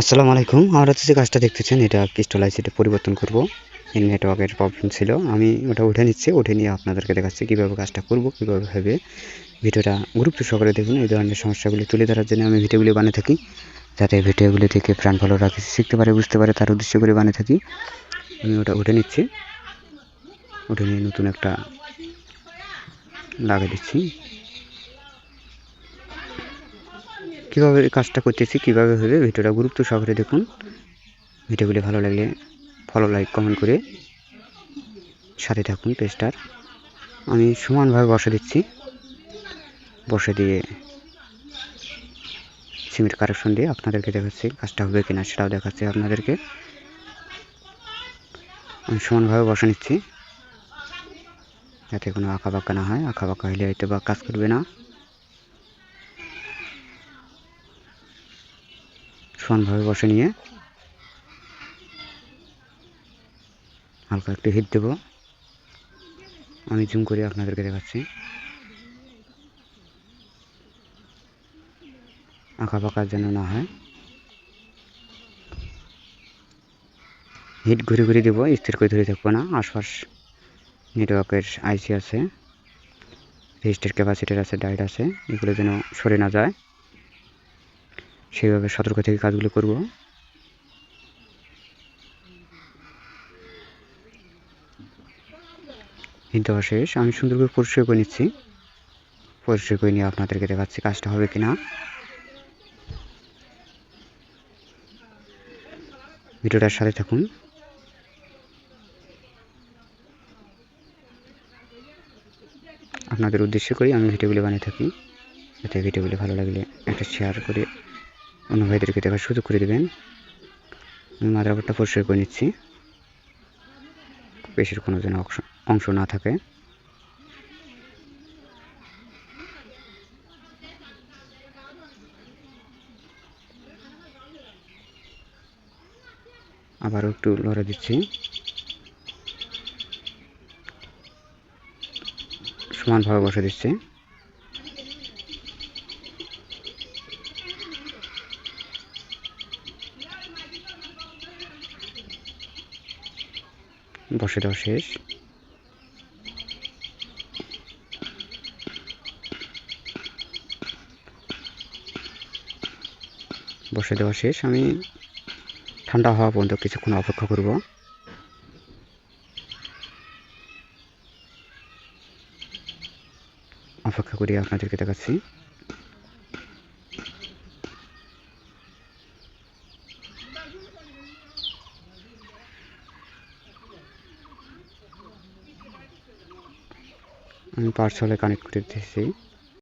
আসসালামু আলাইকুম। আমরা যে কাজটা দেখতেছেন, এটা পিস্টল আইসিটা পরিবর্তন করব। এই নেটওয়ার্কের প্রবলেম ছিল। আমি ওটা উঠে নিচ্ছি। উঠে নিয়ে আপনাদেরকে দেখাচ্ছি কীভাবে কাজটা করব, কীভাবে হবে। ভিডিওটা গুরুত্ব সহকারে দেখুন। এই ধরনের সমস্যাগুলি তুলে ধরার জন্য আমি ভিডিওগুলি বানিয়ে থাকি। যাতে ভিডিওগুলি থেকে প্রাণ ফলোরা কিছু শিখতে পারে, বুঝতে পারে, তার উদ্দেশ্য করে বানিয়ে থাকি। আমি ওটা উঠে নিচ্ছি। উঠে নিয়ে নতুন একটা লাগিয়ে দিচ্ছি। কীভাবে কাজটা করতেছি, কীভাবে হবে, ভিডিওটা গুরুত্ব সহকারে দেখুন। ভিডিওগুলি ভালো লাগলে ফলো লাইক কমেন্ট করে সাথে থাকুন পেজটার। আমি সমানভাবে বসে দিচ্ছি। বসে দিয়ে সিমেন্ট কারেকশন দিয়ে আপনাদেরকে দেখাচ্ছি কাজটা হবে কিনা, সেটাও দেখাচ্ছি আপনাদেরকে। আমি সমানভাবে বসে নিচ্ছি। যাতে কোনো আঁকা বাঁকা না হয় আঁকা বাঁকা হলে হয়তো বা কাজ করবে না। সমানভাবে বসে নিয়ে হালকা একটু হিট দেবো। আমি জুম করে আপনাদেরকে দেখাচ্ছি। আঁকা পাকা যেন না হয়। হিট ঘুরে ঘুরে দেবো, স্থির করে ধরে থাকব না। আশপাশ নেটওয়ার্কের আইসি আছে। রেজিস্টার ক্যাপাসিটার আছে ডাইট আছে। এগুলো যেন সরে না যায়। সেইভাবে সতর্ক থেকে কাজগুলো করব। কিন্তু শেষ আমি সুন্দর করে পরিষ্কার করে নিচ্ছি। পরিষ্কার করে নিয়ে আপনাদেরকে দেখাচ্ছি কাজটা হবে কি না ভিডিওটার সাথে থাকুন। আপনাদের উদ্দেশ্য করি আমি ভিডিওগুলো বানিয়ে থাকি। যাতে ভিডিওগুলো ভালো লাগলে একটা শেয়ার করে অন্য ভাইদেরকে দেখার সুযোগ করে দেবেন। আমি মাদ্রাবারটা পরিষ্কার করে নিচ্ছি। পেশির কোনো যেন অংশ অংশ না থাকে। আবারও একটু লড়ে দিচ্ছি। সমানভাবে বসে দিচ্ছি। বসে দেওয়া শেষ বসে দেওয়া শেষ। আমি ঠান্ডা হওয়া পর্যন্ত কিছুক্ষণ অপেক্ষা করব। অপেক্ষা করি আপনাদেরকে দেখাচ্ছি। আমি পার্সলে কানেক্ট করে দিতেছি।